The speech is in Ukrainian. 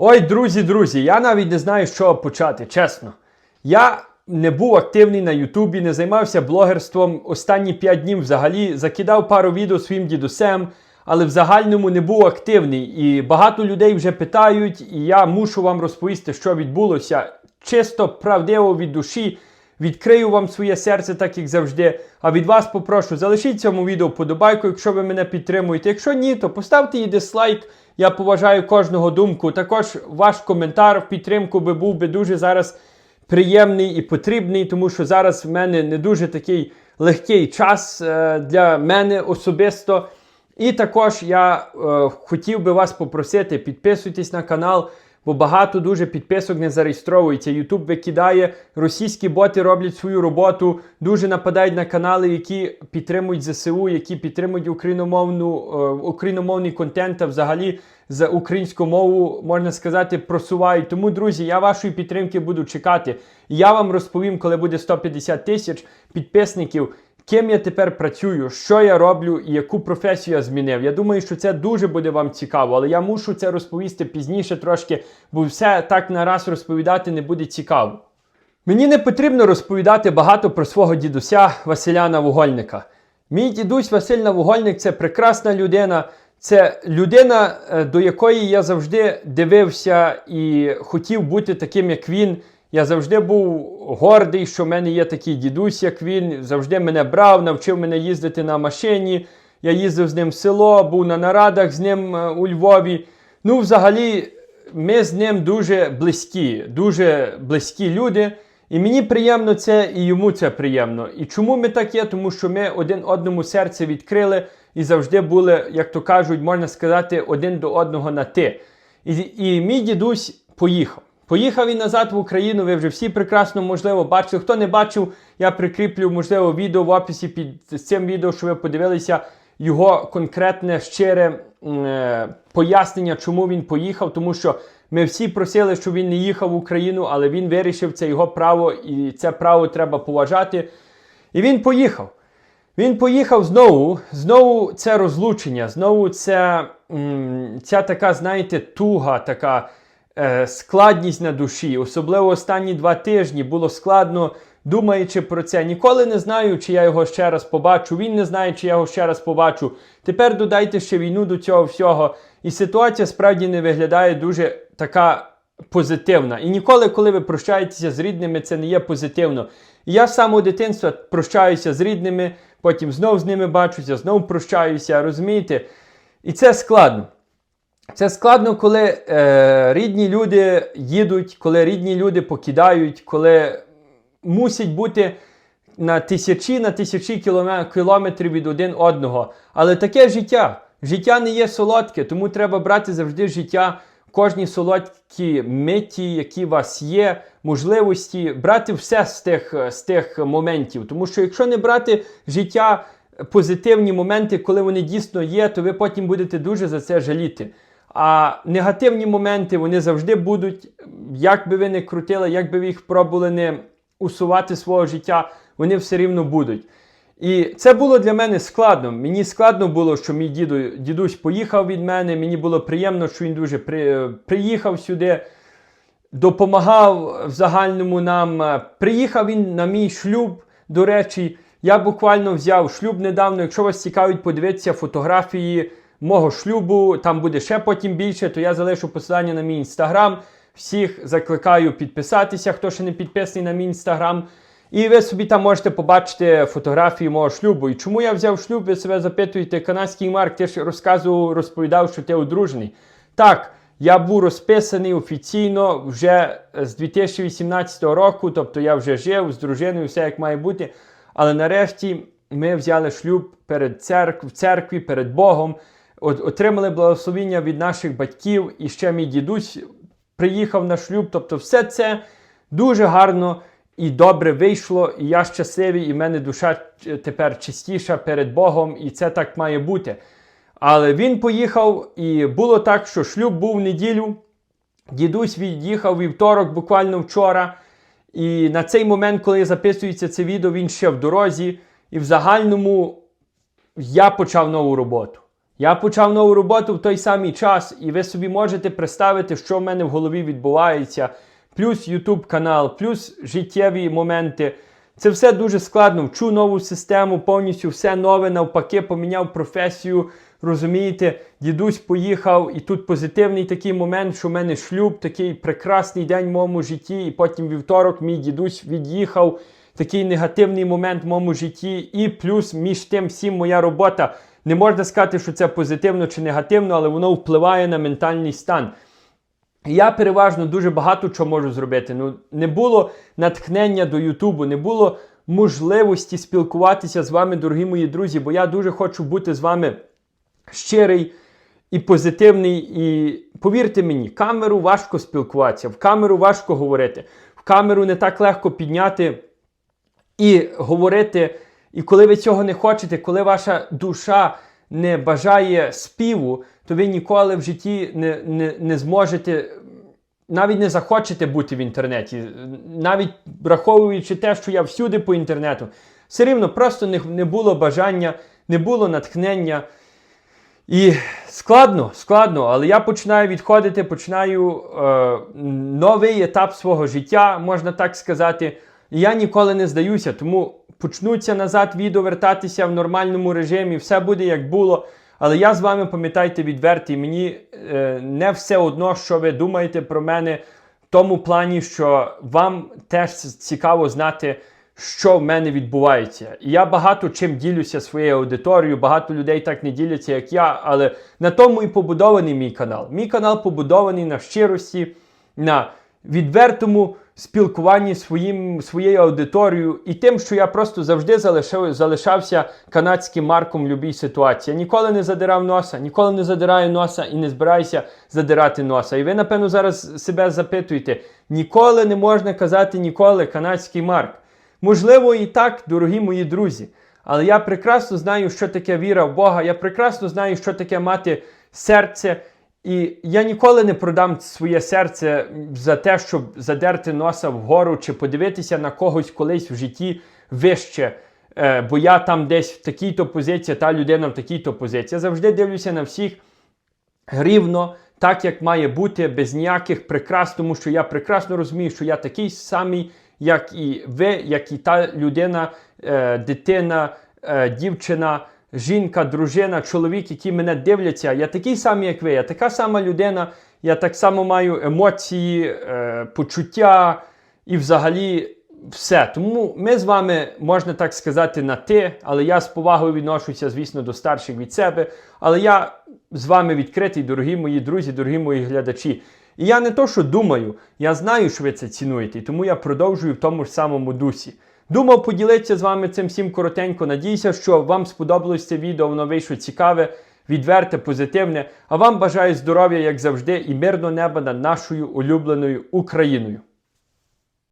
Ой, друзі, друзі, я навіть не знаю, з чого почати, чесно. Я не був активний на Ютубі, не займався блогерством. Останні 5 днів взагалі закидав пару відео своїм дідусем, але в загальному не був активний. І багато людей вже питають, і я мушу вам розповісти, що відбулося. Чисто правдиво від душі. Відкрию вам своє серце, так як завжди. А від вас попрошу, залишіть цьому відео подобайку, якщо ви мене підтримуєте. Якщо ні, то поставте їй дизлайк. Я поважаю кожного думку. Також ваш коментар в підтримку би був би дуже зараз приємний і потрібний, тому що зараз в мене не дуже такий легкий час е, для мене особисто. І також я е, хотів би вас попросити, підписуйтесь на канал, бо багато дуже підписок не зареєстровується. Ютуб викидає, російські боти роблять свою роботу, дуже нападають на канали, які підтримують ЗСУ, які підтримують україномовну, е, україномовний контент, а взагалі за українську мову, можна сказати, просувають. Тому, друзі, я вашої підтримки буду чекати. Я вам розповім, коли буде 150 тисяч підписників. Ким я тепер працюю, що я роблю і яку професію я змінив. Я думаю, що це дуже буде вам цікаво, але я мушу це розповісти пізніше трошки, бо все так нараз розповідати не буде цікаво. Мені не потрібно розповідати багато про свого дідуся Василя Навугольника. Мій дідусь Василь Навугольник це прекрасна людина. Це людина, е, до якої я завжди дивився і хотів бути таким, як він. Я завжди був гордий, що в мене є такий дідусь, як він. Завжди мене брав, навчив мене їздити на машині. Я їздив з ним в село, був на нарадах з ним е, у Львові. Ну, взагалі, ми з ним дуже близькі, дуже близькі люди. І мені приємно це, і йому це приємно. І чому ми так є? Тому що ми один одному серце відкрили і завжди були, як то кажуть, можна сказати, один до одного на ти. І, і мій дідусь поїхав. Поїхав він назад в Україну. Ви вже всі прекрасно, можливо, бачили. Хто не бачив, я прикріплю, можливо, відео в описі під цим відео, щоб ви подивилися його конкретне щире е, пояснення, чому він поїхав. Тому що ми всі просили, щоб він не їхав в Україну, але він вирішив це його право, і це право треба поважати. І він поїхав. Він поїхав знову, знову це розлучення, знову це, м, ця така, знаєте, туга, така складність на душі. Особливо останні два тижні було складно, думаючи про це. Ніколи не знаю, чи я його ще раз побачу. Він не знає, чи я його ще раз побачу. Тепер додайте ще війну до цього всього. І ситуація справді не виглядає дуже така позитивна. І ніколи, коли ви прощаєтеся з рідними, це не є позитивно. І я з самого дитинства прощаюся з рідними, потім знов з ними бачуся, знов прощаюся, розумієте? І це складно. Це складно, коли е, рідні люди їдуть, коли рідні люди покидають, коли мусять бути на тисячі на тисячі кілометрів від один одного. Але таке життя. Життя не є солодке, тому треба брати завжди життя, кожні солодкі миті, які у вас є, можливості, брати все з тих, з тих моментів. Тому що якщо не брати життя, позитивні моменти, коли вони дійсно є, то ви потім будете дуже за це жаліти. А негативні моменти вони завжди будуть, як би ви не крутили, як би ви їх пробували не усувати свого життя, вони все рівно будуть. І це було для мене складно. Мені складно було, що мій діду, дідусь поїхав від мене. Мені було приємно, що він дуже при, приїхав сюди, допомагав в загальному нам. Приїхав він на мій шлюб. До речі, я буквально взяв шлюб недавно. Якщо вас цікавить, подивитися фотографії мого шлюбу, там буде ще потім більше, то я залишу посилання на мій інстаграм. Всіх закликаю підписатися, хто ще не підписаний на мій інстаграм. І ви собі там можете побачити фотографії мого шлюбу. І чому я взяв шлюб, ви себе запитуєте, канадський Марк, ти ж розказував, розповідав, що ти одружений. Так, я був розписаний офіційно вже з 2018 року, тобто я вже жив з дружиною, все як має бути. Але нарешті ми взяли шлюб перед церкв, в церкві, перед Богом, отримали благословіння від наших батьків, і ще мій дідусь приїхав на шлюб. Тобто, все це дуже гарно і добре вийшло, і я щасливий, і в мене душа тепер чистіша перед Богом, і це так має бути. Але він поїхав, і було так, що шлюб був в неділю. Дідусь від'їхав вівторок, буквально вчора. І на цей момент, коли записується це відео, він ще в дорозі. І в загальному я почав нову роботу. Я почав нову роботу в той самий час, і ви собі можете представити, що в мене в голові відбувається. Плюс YouTube канал, плюс життєві моменти. Це все дуже складно. Вчу нову систему, повністю все нове, навпаки, поміняв професію. Розумієте, дідусь поїхав, і тут позитивний такий момент, що в мене шлюб, такий прекрасний день в моєму житті. І потім вівторок мій дідусь від'їхав. Такий негативний момент в моєму житті. І плюс між тим всім моя робота. Не можна сказати, що це позитивно чи негативно, але воно впливає на ментальний стан. Я переважно дуже багато чого можу зробити. Ну, не було натхнення до Ютубу, не було можливості спілкуватися з вами, дорогі мої друзі, бо я дуже хочу бути з вами щирий і позитивний. І повірте мені, камеру важко спілкуватися, в камеру важко говорити, в камеру не так легко підняти і говорити. І коли ви цього не хочете, коли ваша душа не бажає співу, то ви ніколи в житті не, не, не зможете, навіть не захочете бути в інтернеті, навіть враховуючи те, що я всюди по інтернету, все рівно просто не, не було бажання, не було натхнення. І складно, складно, але я починаю відходити, починаю е, новий етап свого життя, можна так сказати. Я ніколи не здаюся, тому почнуться назад відео вертатися в нормальному режимі, все буде як було. Але я з вами пам'ятайте відвертий, мені е, не все одно, що ви думаєте про мене, в тому плані, що вам теж цікаво знати, що в мене відбувається. І я багато чим ділюся своєю аудиторією, багато людей так не діляться, як я, але на тому і побудований мій канал. Мій канал побудований на щирості, на відвертому спілкуванні своїм, своєю аудиторією і тим, що я просто завжди залишав, залишався канадським марком в будь-якій ситуації. Я ніколи не задирав носа, ніколи не задираю носа і не збираюся задирати носа. І ви, напевно, зараз себе запитуєте: ніколи не можна казати ніколи канадський марк. Можливо, і так, дорогі мої друзі. Але я прекрасно знаю, що таке віра в Бога. Я прекрасно знаю, що таке мати серце. І я ніколи не продам своє серце за те, щоб задерти носа вгору чи подивитися на когось колись в житті вище. Е, бо я там десь в такій-то позиції, та людина в такій-то позиції. Я завжди дивлюся на всіх рівно, так як має бути, без ніяких прикрас, тому що я прекрасно розумію, що я такий самий, як і ви, як і та людина, е, дитина, е, дівчина жінка, дружина, чоловік, які мене дивляться, я такий самий, як ви, я така сама людина, я так само маю емоції, е, почуття і взагалі все. Тому ми з вами, можна так сказати, на ти, але я з повагою відношуся, звісно, до старших від себе. Але я з вами відкритий, дорогі мої друзі, дорогі мої глядачі. І я не то, що думаю, я знаю, що ви це цінуєте, тому я продовжую в тому ж самому дусі. Думав поділитися з вами цим всім коротенько. Надіюся, що вам сподобалось це відео, воно вийшло цікаве, відверте, позитивне. А вам бажаю здоров'я, як завжди, і мирного неба над нашою улюбленою Україною.